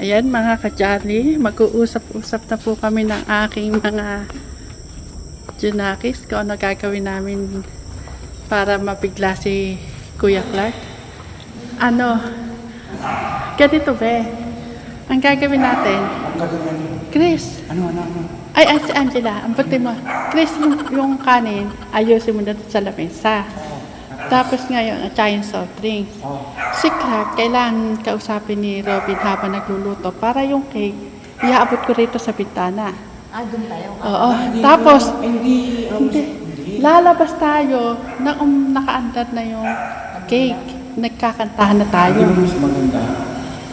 Ayan mga kajali, mag-uusap-usap na po kami ng aking mga Junakis kung ano gagawin namin para mabigla si Kuya Clark. Ano, ganito be, ang gagawin natin, Ang gagawin? Chris, Ano, ano, ano? ay, si Angela, ang puti mo. Chris, yung, yung kanin, ayusin mo na sa lamesa. Tapos ngayon, saka yung soft drinks. Oh. Si Clark, kailangan kausapin ni Robin habang nagluluto para yung cake, iaabot ko rito sa bintana. Ah, doon tayo. Oo. Hindi Tapos, Hindi. hindi. Lalabas tayo na um, nakaandar na yung cake. Nagkakantahan na tayo. Hindi mo mas maganda.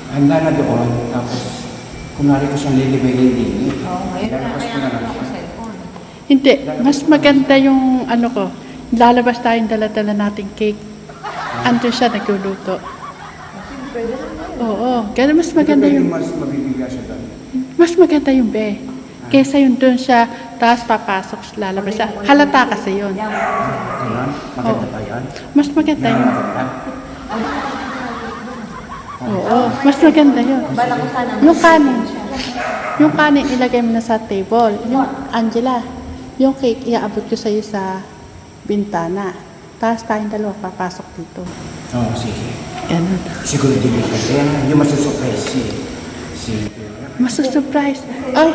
Handa na doon. Tapos, kunwari ko siyang lilibigin din. Oo, ngayon na kaya na ako sa cellphone. Hindi. Mas maganda yung ano ko. Lalabas tayong dala-dala nating cake. Andun siya nagluluto. Oo. Ganun mas maganda yung... mas mabibigla siya doon. Mas maganda yung be. Kesa yung doon siya, tapos papasok, lalabas siya. Halata kasi yun. Ganun? Maganda pa yan? Mas maganda yun. Oo, mas maganda yun. Yung kanin. Yung kanin, ilagay mo na sa table. Yung, Angela, yung cake, iaabot ko sa'yo sa bintana. Tapos tayong dalawa papasok dito. Oo, sige. Ganun. Siguro din yung kaya yung masusurprise si... Si... Masusurprise. Ay,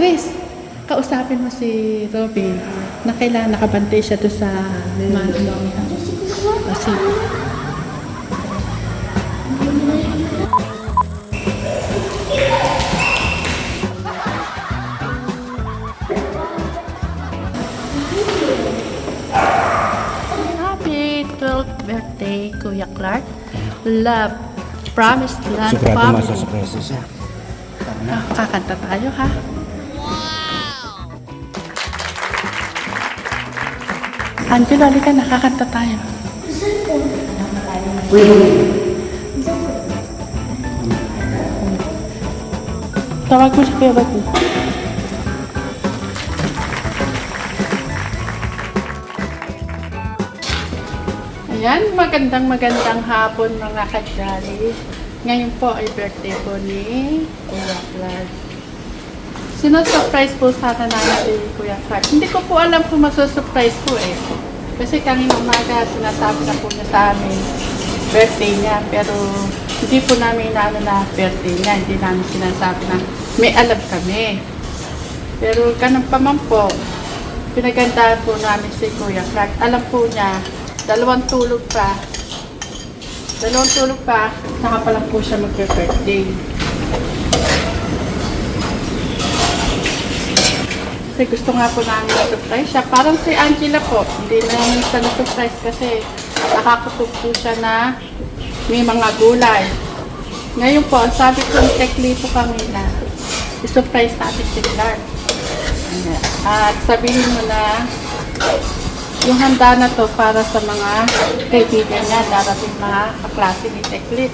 Chris, kausapin mo si Robin na kailangan nakabantay siya doon sa man. Kasi, Happy birthday, Kuya Clark. Love. Promise land Sigurado family. masusurprise siya. Tara na. Ah, kakanta tayo ha. Angelo, halika na, kakanta tayo. Tawag mo si Kuya Bagu. Ayan, magandang magandang hapon mga kajali. Ngayon po ay birthday po ni Kuya Clark. Sino-surprise po sana namin si Kuya Clark. Hindi ko po alam kung masusurprise po eh. Kasi kanina umaga sinasabi na po niya sa amin birthday niya. Pero hindi po namin inaano na birthday niya. Hindi namin sinasabi na may alam kami. Pero ganun pa man po, pinagandaan po namin si Kuya Clark. Alam po niya, dalawang tulog pa. Dalawang tulog pa, saka pa lang po siya magpe-birthday. Kasi gusto nga po namin na-surprise siya. Parang si Angela po, hindi na namin siya na-surprise kasi nakakutog po siya na may mga gulay. Ngayon po, sabi ko, tekli po kami na i-surprise natin si Clark. At sabihin mo na yung handa na to para sa mga kaibigan niya, darating mga kaklase ni Teklit.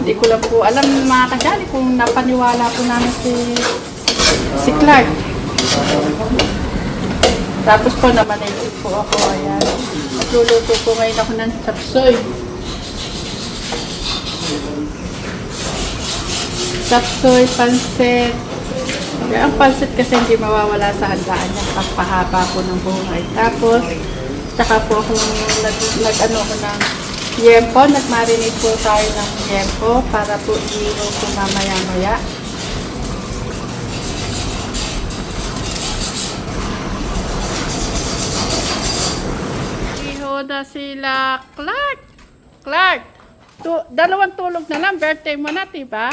Hindi ko lang po alam mga kajali kung napaniwala po namin si si Clark. Tapos po naman ay po ako, ayan. Nagluluto po ngayon ako ng sapsoy. Sapsoy, pansit. Ang pansit kasi hindi mawawala sa handaan niya. Pagpahaba po ng buhay. Tapos, saka po akong nag, nag ano ko ng yempo. Nagmarinate po tayo ng yempo para po iihaw po mamaya-maya. Na sila Clark. Clark, tu dalawang tulog na lang. Birthday mo na, diba?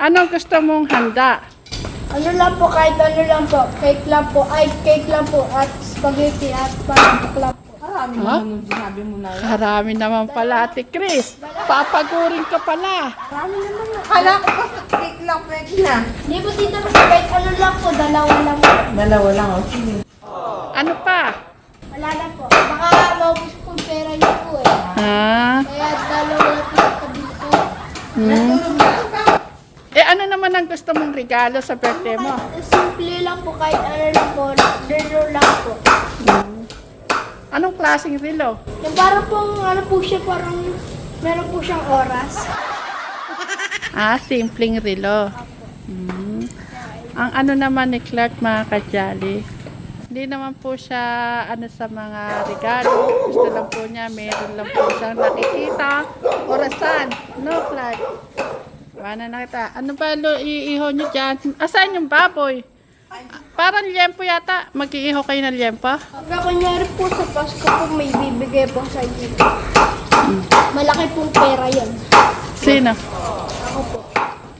Anong gusto mong handa? Ano lang po, kahit ano lang po. Cake lang po. Ay, cake lang po. At spaghetti at pantok lang po. Marami Ha? mo nung sinabi mo na yun. Karami naman pala, Ate Chris. Papagurin ka pala. Marami naman na. Akala ko basta cake lang pwede na. Hindi po dito kasi kahit ano lang po. Dalawa lang po. Dalawa lang, oh. Sige. Ano pa? Wala na po. Baka maubos po yung pera niyo po eh. Ha? Kaya dalawa lang po yung tabi ko. Hmm? Ano naman ang gusto mong regalo sa birthday mo? Kahit Simple lang po. Kahit ano lang po. Relo lang po. Anong klaseng relo? Yung parang pong ano po siya parang meron po siyang oras. Ah, simpleng relo. Mm. Ang ano naman ni Clark mga kajali, hindi naman po siya ano sa mga regalo. Gusto lang po niya, meron lang po siyang nakikita. Orasan. No, Clark? Wala na nakita. Ano ba lo, iiho niyo dyan? Asan yung baboy? Parang liempo yata. Mag-iiho kayo ng? Pagka kunyari po sa Pasko po may bibigay po sa inyo. Malaki pong pera yan. Sino? Ako po.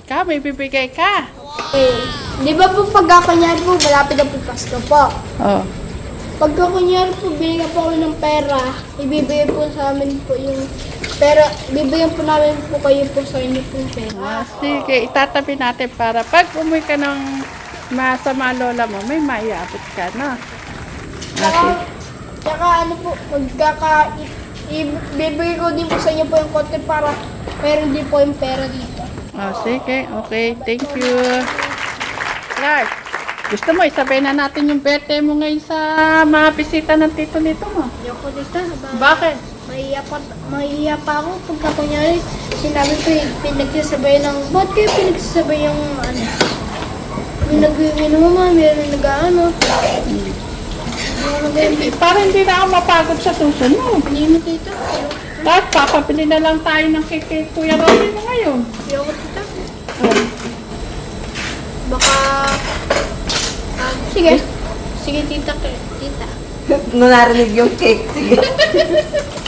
Ikaw, may bibigay ka. Eh, di ba po pagka kunyari po malapit na po Pasko po. Oh. Pagka kunyari po binigyan po kami ng pera, ibibigay po sa amin po yung pera, bibigyan po namin po kayo po sa inyo pera. Ah, sige, itatabi natin para pag umuwi ka ng masama lola mo, may maiabot ka na. Tsaka, Okay. tsaka ano po, magkaka, ibibigay ko din po sa inyo po yung konti para meron din po yung pera dito. Oh, sige, okay. Thank you. Clark, gusto mo, isabay na natin yung birthday mo ngayon sa mga bisita ng tito nito mo. Ayoko dito, ba? Bakit? Mahiya pa, mahiya pa ako pagka kunyari sinabi ko yung pinagsasabay ng, ba't kayo pinagsasabay yung ano? Yung nag-inom naman, meron nag-ano. Eh, Para hindi na ako mapagod sa susunod. Hindi mo dito. Tapos, papabili na lang tayo ng cake kay Kuya Robin mo ngayon. Ayoko dito. Oh. Baka, ah, sige. Sige, tita. Tita. Nung narinig yung cake, sige.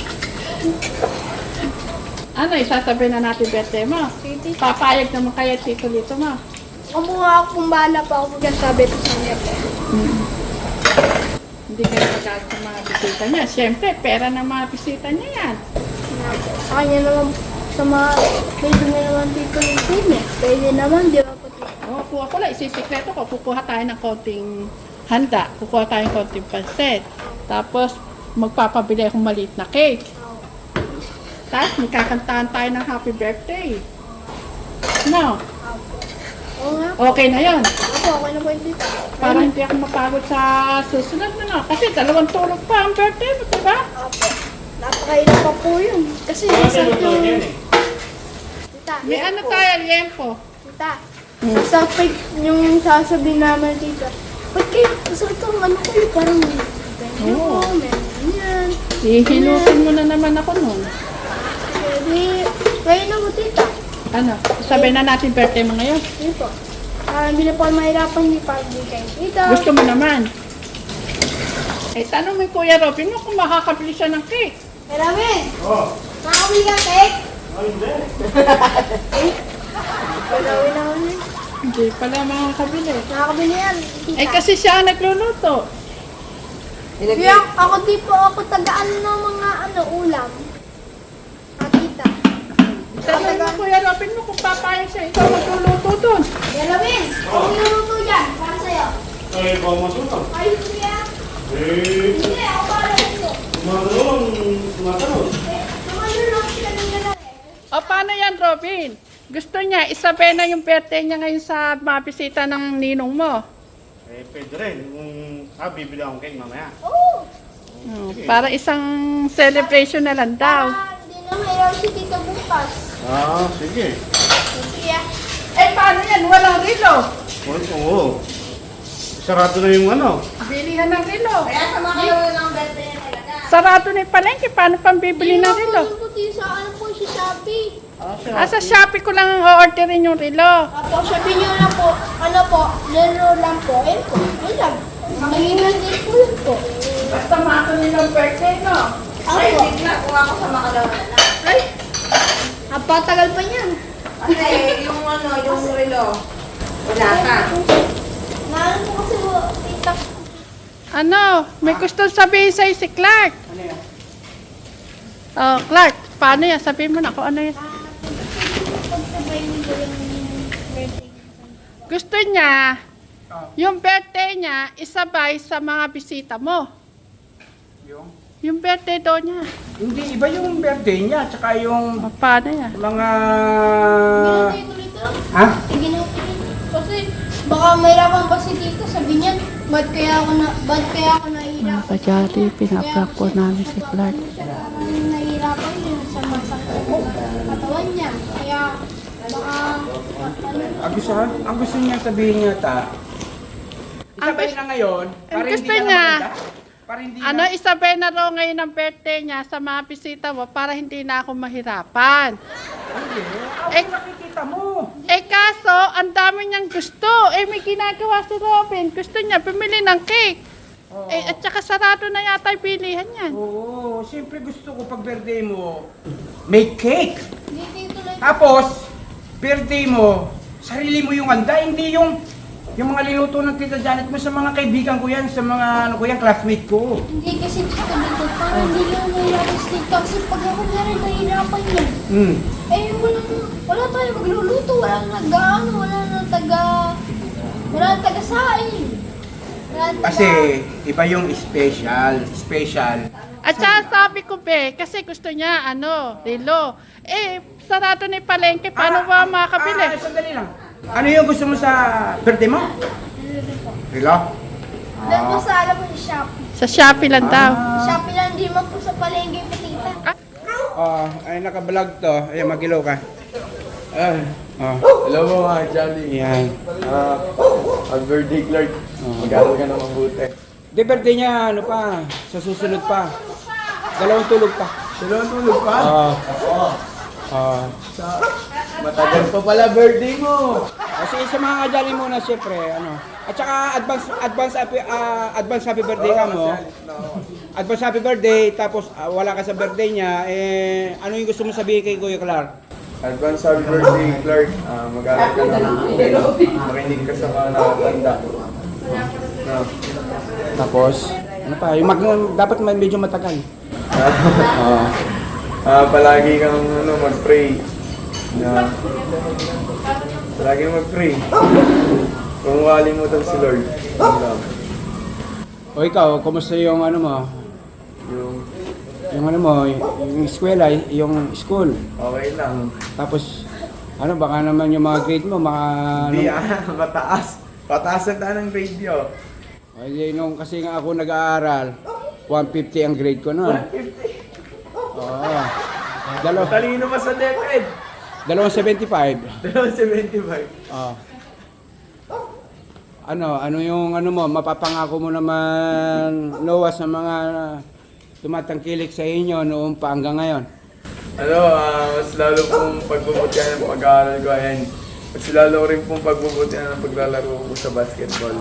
Ano, isasabi na natin birthday mo? Tita. Papayag naman kaya tito dito mo. Kumuha ako kung bahala pa ako magsasabi po sa niya. Hindi kayo magalit sa mga bisita niya. Siyempre, pera ng mga bisita niya yan. Sa kanya naman, sa mga, pwede na naman dito yung sine. Pwede naman, di ba po tita? O, kuha ko lang. Isisikreto ko. Kukuha tayo ng konting handa. Kukuha tayo ng konting pansit. Tapos, magpapabili akong maliit na cake. Tapos, magkakantahan tayo ng happy birthday. No? Oo nga. Okay na yon. Ako, okay na po yung tita. Para hindi ako mapagod sa susunod na no? Kasi dalawang tulog pa ang birthday mo, diba? Apo. Napakahirap pa po yun. Kasi masakit yung... Tita, May ano tayo, liempo. Tita, masakit yung sasabihin namin tita. Ba't kayo, masakit ang ano ko yung parang ganyan Oo. ko, meron ganyan. Ihilutin mo na naman ako nun. Pwede, kayo na po tita. Ano, sabihin na natin birthday mo ngayon. Yun po. Ah, hindi na po mahirapan hindi pa hindi kayo tita. Gusto mo naman. Eh, tanong mo yung Kuya Robin mo kung makakabili siya ng cake. Marami. Oo. Nakakabili ka cake? Ay, hindi. Marami na ako yun. Hindi pala makakabili. Nakakabili yan, tita. Eh, kasi siya ang nagluluto. Kaya ako di po ako tagaan ng mga ano ulam. Tanong mo Kuya Robin mo kung papayag siya, ikaw magluluto doon. Yalamin, ano niluto dyan? Para sa'yo. Ay, baka masunog. Ayos kuya. Eh, Hindi, ako para sa'yo. tumatanong, tumatanong. Eh, tumalulong sila ng lalaki. O, paano yan, Robin? Gusto niya, isabay na yung birthday niya ngayon sa mga bisita ng ninong mo. Eh, pwede rin. Kung ah, bibili akong cake mamaya. Oo. Oh, para isang celebration na lang daw. Hindi na mayroon si Tito bukas. Ah, sige. Sige. Eh, paano yan? Walang rilo. Oo, oo. Sarado na yung ano. Bilihan ng rilo. Kaya sama kayo ng birthday na talaga. Sarado na yung palengke. Paano pang bibili ng rilo? Hindi po puti sa ano po si Shopee. Ah, sa Shopee ko lang o-orderin yung rilo. Apo, sabi niyo lang po, ano po, laro lang po. Ayun po, ayun lang. Magiging din po yun po. Basta mako nilang birthday, no? Apo. Kung ako sa makalawa na. Ay, napatagal pa niyan. Kasi yung ano, yung relo, wala ka. Naano po kasi tita. Ano? May gusto sabihin sa'yo si Clark. Ano yan? Oh, Clark, paano yan? Sabihin mo na kung ano yan. Birthday. Gusto niya, yung birthday niya, isabay sa mga bisita mo. Yung? Yung birthday daw niya. Hindi, iba yung birthday niya, tsaka yung O, paano yan? mga... Ginutay ko dito. Ha? Ginutay ko. Kasi baka mayroon pa si tito, sabi niya, ba't kaya ako na, ba't kaya ako nahihirapan? Mga kajari, pinaprank po namin si Clark. Parang nahihirapan din sa masakit ng katawan niya. Kaya baka Ang gusto, ang gusto niya sabihin niya ta, isabay gusto- na ngayon, para ang hindi gusto ka na niya, maganda. Para hindi Ano, na, isabay na raw ngayon ang birthday niya sa mga bisita mo para hindi na ako mahirapan. Hindi. Eh- Ako nakikita mo. Eh kaso, ang dami niyang gusto. Eh may ginagawa si Robin. Gusto niya bumili ng cake. Oo. Eh at saka sarado na yata yung bilihan niyan. Oo, siyempre gusto ko pag birthday mo, make cake. Tapos, birthday mo, sarili mo yung handa, hindi yung yung mga linuto ng Tita Janet mo sa mga kaibigan ko yan, sa mga ano ko yan, classmate ko. Hindi kasi dito dito, parang hindi nahihirapan si Tito. Kasi pag ako na rin nahihirapan niya. Hmm. Eh, wala, wala tayo magluluto, wala nang nag-ano, wala nang taga, wala nang taga-sain. Kasi, iba yung special, special. At saka sabi ko, be, kasi gusto niya, ano, relo. Eh, sarado yung palengke. Paano ba makakabili? Ah, sandali lang. Ano yung gusto mo sa birthday mo? Relo? Dahil po sa alam mo yung Shopee. Sa Shopee lang daw. Shopee lang, di man po sa palengke yung tita. Oh, ay naka-vlog to. Ay, magilaw ka. Ay, oh. Hello mo mga Charlie. Yan. Ah, ang birthday Clark. Mag-aaral ka na mabuti. Di birthday niya, ano pa, sa susunod pa. Dalawang tulog pa. Dalawang tulog pa? Oo. Oo. Matagal pa pala birthday mo. Kasi sa mga kajali muna, syempre, ano. At saka advance, advance, happy, ah, advance happy birthday ka mo. Advance happy birthday, tapos ah, wala ka sa birthday niya, eh, ano yung gusto mo sabihin kay Kuya Clark? Advance happy birthday Clark. Ah, mag-aaral ka mabuti. Makinig ka sa mga nakatanda. Ah. Tapos, ano pa, yung mag, dapat may medyo matagal. Oo. Ah, palagi kang ano, mag-pray. Na, palagi mag-pray. Kung makalimutan si Lord. O ikaw, kumusta yung ano mo? Yung Yung ano mo, yung eskwela, yung school. okay lang. Tapos, ano, baka naman yung mga grade mo, mga ano, Hindi ah, mataas. Pataas ang taan ng grade nyo. Ay, nung kasi nga ako nag-aaral, 150 ang grade ko noon. 150. Oo. Dalaw, Talino pa sa DepEd. Dalawang 75. Dalawang 75. Oo. Ano, ano yung ano mo, mapapangako mo naman, Noah, sa mga tumatangkilik sa inyo noong pa hanggang ngayon. Ano, ah, mas lalo pong pagbubutihan ng pag-aaral ko, ayan. Mas lalo rin pong pagbubutihan ng paglalaro ko sa basketball.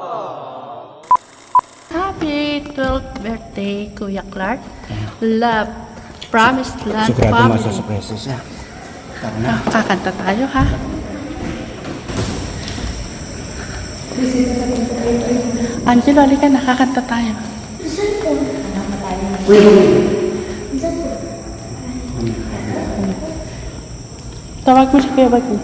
Happy 12th birthday, Kuya Clark. Love. Promised land family. sorpresa siya. Tara na. Ah, kakanta tayo, ha? Angelo, halika, nakakanta tayo. Tawag mo si Kuya Bagyo.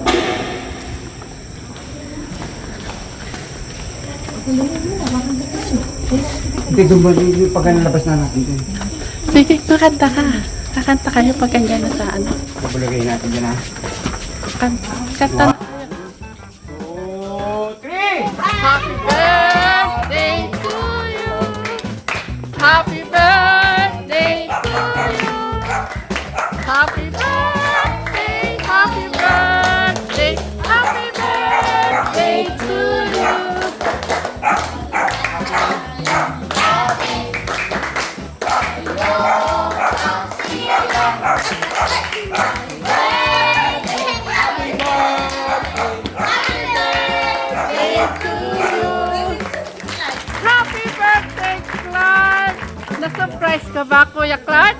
Hindi, dumali pag nalabas na natin din. Sige, kakanta ka. Kakanta kayo pag ganyan na sa ano. Kapulagay natin dyan ha. Kanta, kanta na. Oh, three! Happy birthday ka ba, Kuya Clark?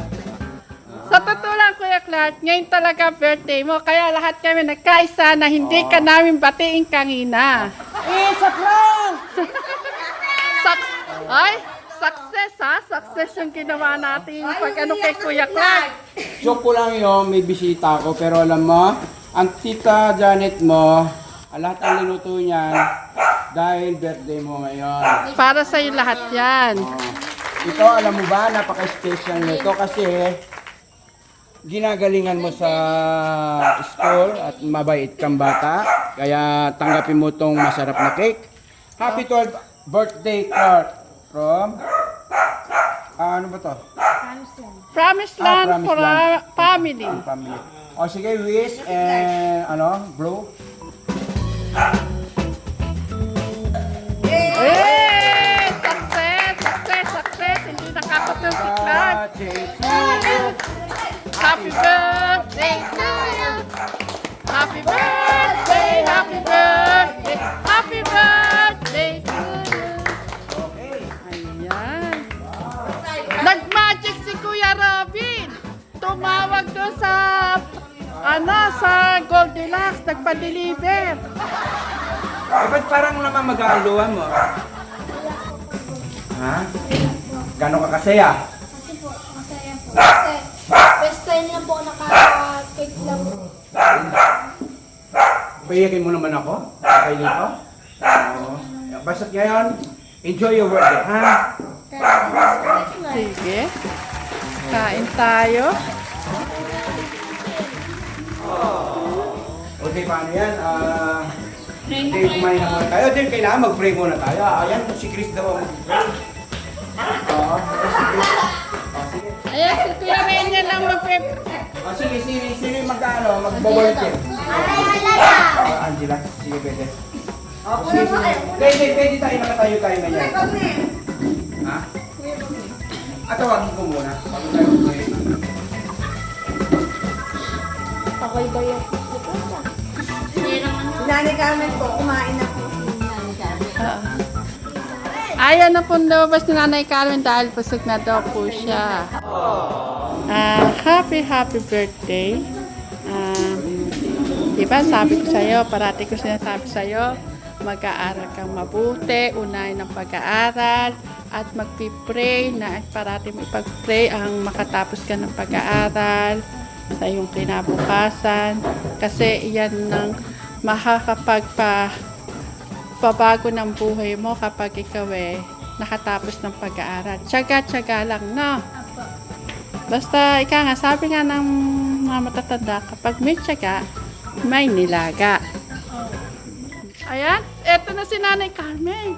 Sa totoo lang, Kuya Clark, ngayon talaga birthday mo. Kaya lahat kami nagkaisa na hindi ka namin batiin kanina. It's a prank! Suc- Ay, success ha? Success yung ginawa natin pag ano kay Kuya Clark. Joke ko lang yun, may bisita ako. Pero alam mo, ang tita Janet mo, ang lahat ng linuto niyan, dahil birthday mo ngayon. Para sa'yo lahat yan. Ito, alam mo ba, napaka-special nito kasi ginagalingan mo sa school at mabait kang bata. Kaya tanggapin mo tong masarap na cake. Happy 12th birthday, Clark. From, ah, ano ba to? Promised Ah, land Promised for Land. our family. Family. O sige, Luis and ano, bro. Eh! Success! Success! Success! Hindi nakakapil si Clark. Birthday to you. Happy birthday to you! Happy birthday! Happy birthday! Happy birthday to you! Ayan. Nag-magic si Kuya Robin. Tumawag doon sa ano, sa Goldilocks, nagpa-deliver. Eh, ba't parang naman mag-aaluan mo? Ha? Gano'n ka kasaya? Kasi po, masaya po. Kasi, best time lang po naka-cake lang po. Payakin mo naman ako? Okay dito? Oo. Basta't ngayon, enjoy your birthday, ha? Sige. Kain tayo. Okay, paano yan? Ah... Okay, kumain na muna tayo. Then, kailangan mag-pray muna tayo. Ayan, si Chris daw ang mag-pray. Ayan, si Kuya Renya lang mag-prep. Oh, sige, sige, sige, mag-ano, mag-volunteer. Ah, Angela, sige, pwede. Sige, sige. Pwede, pwede tayo, nakatayo tayo na yan. Ha? At tawagin ko muna. Bago tayo mag-pray. Ako'y ba yung Nanay Carmen po, kumain na po. Ayaw na po lumabas ni Nanay Carmen dahil pusog na daw po siya. Ah, happy, happy birthday. Ah, diba, sabi ko sa'yo, parati ko sinasabi sa'yo, mag-aaral kang mabuti, unahin ng pag-aaral, at magpipray na at parati mo ipag-pray ang makatapos ka ng pag-aaral sa iyong kinabukasan. Kasi iyan ng makakapagpa pabago ng buhay mo kapag ikaw eh nakatapos ng pag-aaral. Tsaga-tsaga lang, no? Basta, ika nga, sabi nga ng mga matatanda, kapag may tsaga, may nilaga. Ayan, eto na si Nanay Carmen.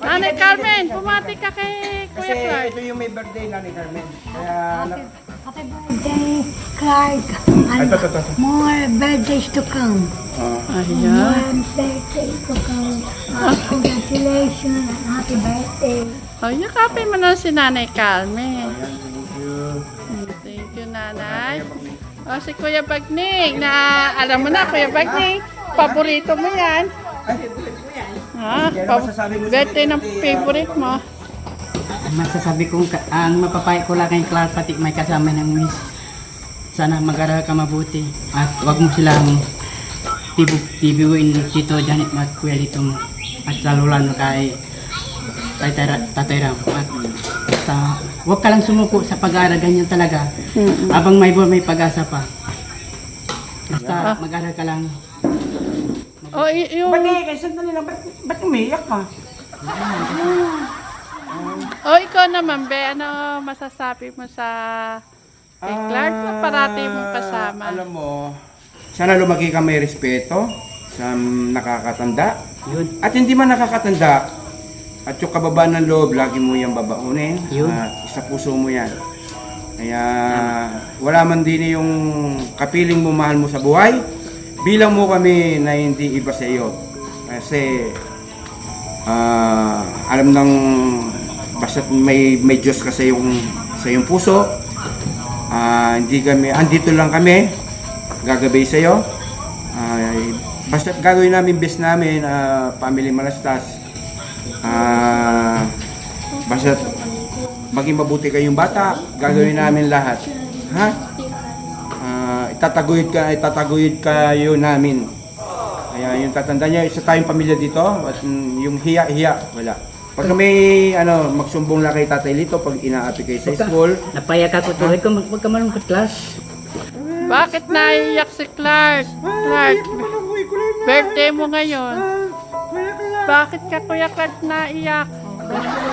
Nanay Carmen, pumati ka kay Kasi Kuya Clark. ito yung may birthday na ni Carmen. Kaya, Happy birthday, Clark. And more birthdays to come. oh. Ayan. More birthdays to come. Uh, congratulations and happy birthday. O, yakapin mo na si Nanay Carmen. Ayan, thank you. Thank you, Nanay. O, si Kuya Bagning, na alam mo na, Kuya Bagning, paborito mo yan. Yan Pa- masasabi mo sa birthday ng birthday, favorite mo. Masasabi kong ang mapapayo ko lang kay Clark pati may kasama ng miss. Sana mag-aral ka mabuti at wag mo silang tibu tibuin Tito Janet at Kuya Lito mo. At lalo lalo kay Tatay Ra- Tatay Ram. At sa, wag ka lang sumuko sa pag-aaral, ganyan talaga. Abang may buwan, may pag-asa pa. Basta mag-aral ka lang. O, y- yung, Ba't eh, sandali lang, ba't, ba't umiyak ka? o ikaw naman, Be, ano masasabi mo sa kay Clark na parati mong kasama? Ah, Alam mo, sana lumaki ka may respeto sa nakakatanda. Yun. At hindi man nakakatanda, at yung kababaan ng loob, lagi mo yung babaunin. Yun. At isa puso mo yan. Kaya wala man din yung kapiling mo mahal mo sa buhay, bilang mo kami na hindi iba sa iyo. Kasi ah, alam ng basta may may Diyos ka sa yung sa yung puso. Ah, hindi kami andito lang kami gagabay sa iyo. basta gagawin namin best namin ah, family malastas. Ah, basta maging mabuti kayong bata, gagawin namin lahat. Ha? Ah, itataguyod ka, itataguyod kayo namin. Kaya yung tatanda niya, isa tayong pamilya dito, yung hiya-hiya, wala. Pag may ano, magsumbong lang kay Tatay Lito pag inaapi kayo sa school, Napayak ako tuloy ko, wag ka malungkot class. Bakit naiyak si Clark? Clark, birthday mo ngayon. Bakit ka, Kuya Clark, naiyak?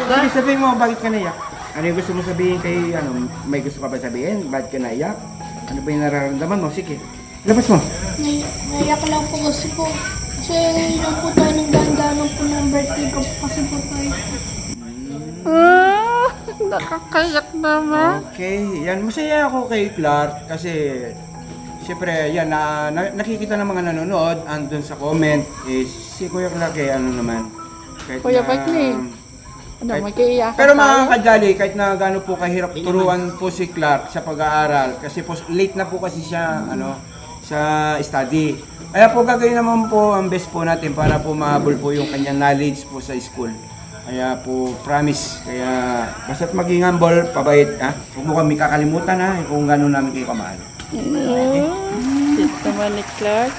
Sige, sabihin mo, bakit ka naiyak? Ano yung gusto mo sabihin kay, ano, may gusto ka ba sabihin? Bakit ka naiyak? Ano ba yung nararamdaman mo? Sige, labas mo. Naiyak lang po kasi po. Kasi lang po tayo ng ganda po ng birthday ko kasi po tayo. Ah, nakakayak naman. Okay, yan. Masaya ako kay Clark kasi Siyempre, yan, na, na- nakikita ng mga nanonood, andun sa comment, is si Kuya Clark, eh, ano naman. Kahit Kuya na- Bagli. Ano, Kahit- Pero mga tayo? kajali, kahit na gano'n po kahirap turuan po si Clark sa pag-aaral, kasi po late na po kasi siya ano, sa study. Kaya po gagawin naman po ang best po natin para po mahabol po yung kanyang knowledge po sa school. Kaya po, promise. Kaya, basta't maging humble, pabait, ha? Huwag mo kami kakalimutan, ha? Kung gano'n namin kayo kamahal. Sweet naman ni Clark.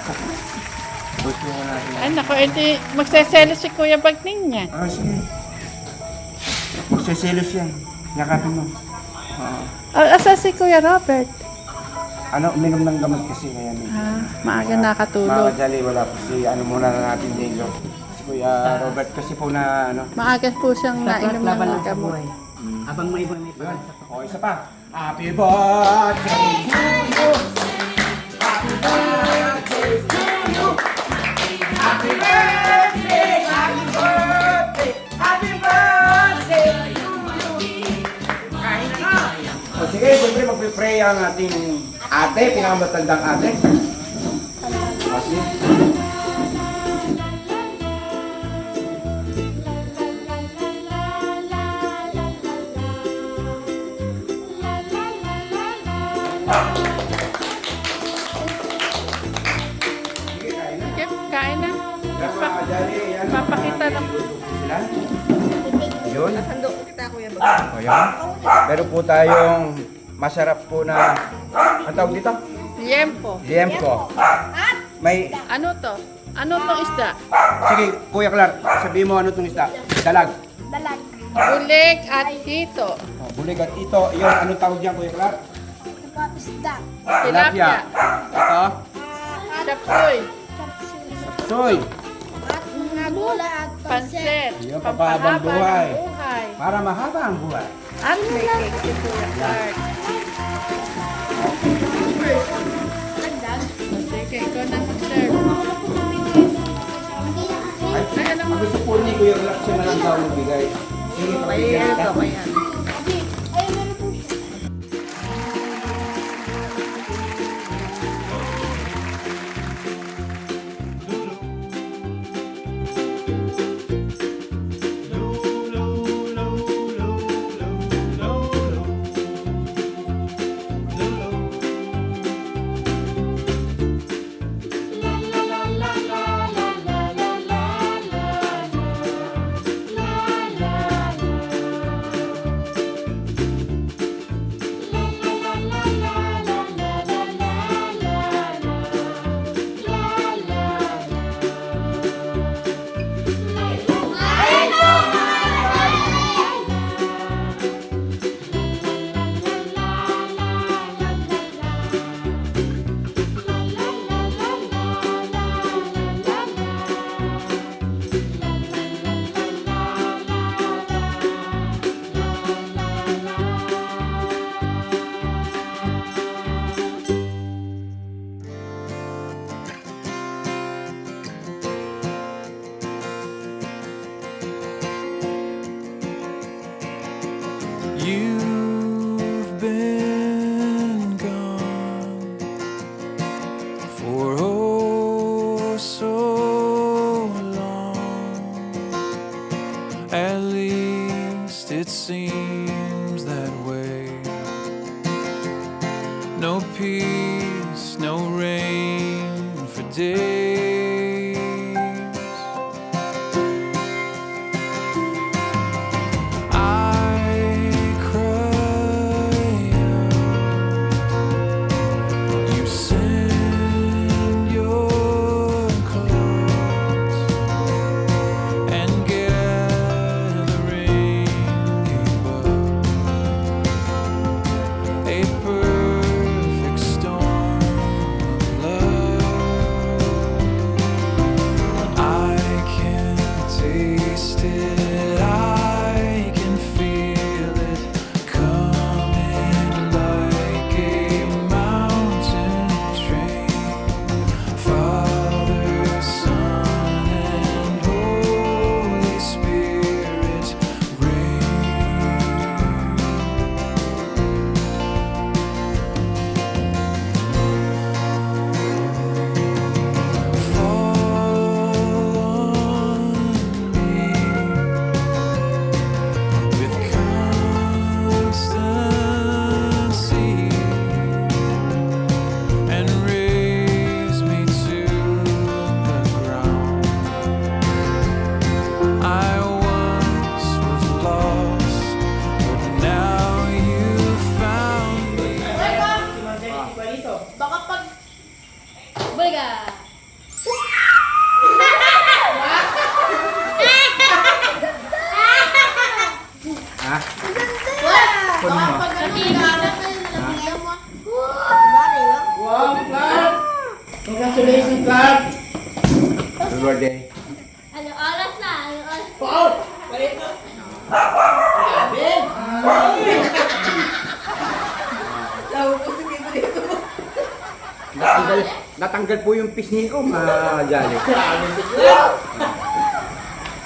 Gusto ko na Ay, naku, edi magsaselo si Kuya Bagning niya. Ah, sige. Magsiselos yan. Yakapin mo. Oo. Ah, asa si Kuya Robert? Ano, uminom ng gamot kasi may... Ah, maaga Mga nakatulog. kajali, wala po si ano muna na natin dito. Si Kuya Robert kasi po na ano. Maaga po siyang nainom ng sa gamot. buhay. Habang may buhay, may Yun. O, isa pa. Happy birthday to you. Happy birthday to you. Happy birthday, happy birthday, happy birthday to you. Kain na na. O sige, siyempre magpipray ang ating ate, pinakamatandang ate. O sige. Kain na. Sige, kain na. Yan mga kajali, yan. Papakita lang. Sila. Yun. O yan. Meron po tayong masarap po na, ang tawag dito? Liempo. Liempo. May, Ano to? Ano tong isda? sige, Kuya Clark, sabihin mo ano itong isda. Dalag. Dalag. Bulig at hito. O, bulig at ito, yun, anong tawag dyan, Kuya Clark? Isda. Tilapia. Ito, Chapsuy. soy. At mga gula at Pansit. Yun, Pampahaba papahabang ng buhay. buhay. Para mahaba ang buhay. At may cake si Kuya Clark. Sige, ikaw na mag-serve. Ay, gusto po ni Kuya Clark siya na lang daw magbigay. Sige, pagbigyan kita. Ayan. Ay,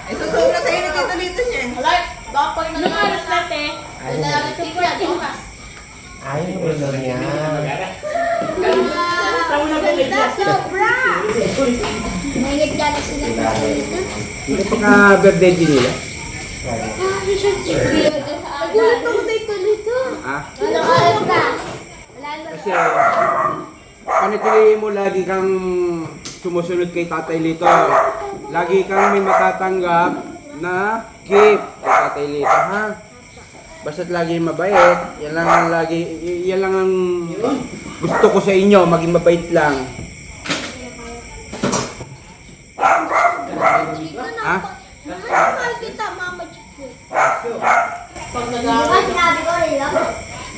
Ay, susobra sa'yo ni Tito Lito niyan. Ano oras na, te? Ganda, sobra! Nangit gano'n sila sa dito. Hindi pa ka birthday din nila. Nagulat ako dito dito. Ah, Ano na? Wala na. kasi panitiliin mo lagi kang sumusunod kay Tatay Lito. Lagi kang may matatanggap na gift kay Tatay Lito, ha? Basta't lagi mabait, yan lang ang lagi, yan lang ang gusto ko sa inyo, maging mabait lang. Ha? Mahal kita, Mama Chico. Pag nag-aaral, sinabi ko rin lang?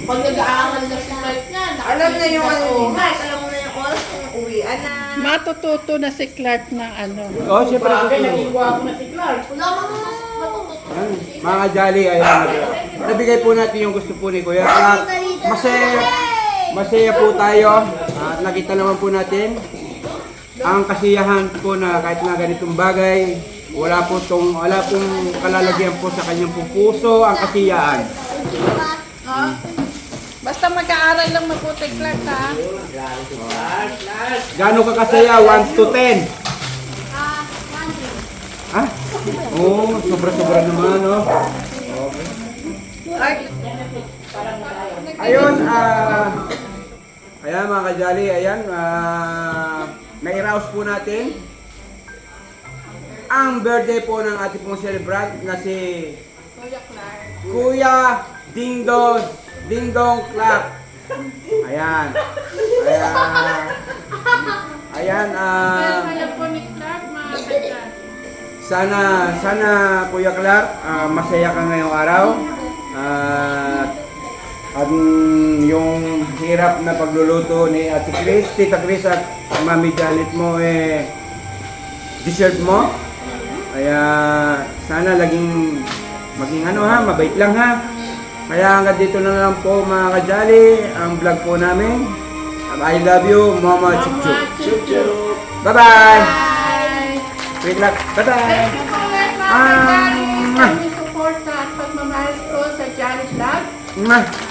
pag nag-aaral na si Clark na, Alam na yung ano. Mike, alam mo na yung oras kung uwian na. Matututo na si Clark ng ano. Oo, siyempre. Naging na si Clark. Wala mo mas matututo. Ayan, Mga jolly, ayan. Nabigay po natin yung gusto po ni Kuya Clark. Masaya, masaya po tayo. At nakita naman po natin ang kasiyahan po na kahit na ganitong bagay, wala po tong, wala pong kalalagyan po sa kanyang puso ang kasiyahan. Ha? Basta mag-aaral lang mabuti, Clark, ha? Gaano ka kasaya? 1 to 10. Ah, one. Ha? Oo, sobra-sobra naman, no? Ayun, ah... ayan mga kajali, ayan, ah... nairaos po natin ang birthday po ng ating pong celebrant na si Kuya Clark. Kuya Dingdong Dingdong Clark. Ayan. Ayan. Ayan, mga kanya. Sana, sana Kuya Clark, ah, masaya ka ngayong araw. At ang yung hirap na pagluluto ni Ate Chris, Tita Chris at Mami Janet mo eh deserve mo. Kaya sana laging maging ano ha, mabait lang ha. Kaya hanggang dito na lang po mga kajali, ang vlog po namin. I love you, Mama Chup. Chup chup. Bye-bye! Bye! Great luck! Bye-bye! Thank you po ulit, mga kajali, sa inyong support at pagmamahal ko sa Jolly Vlog. Mwah!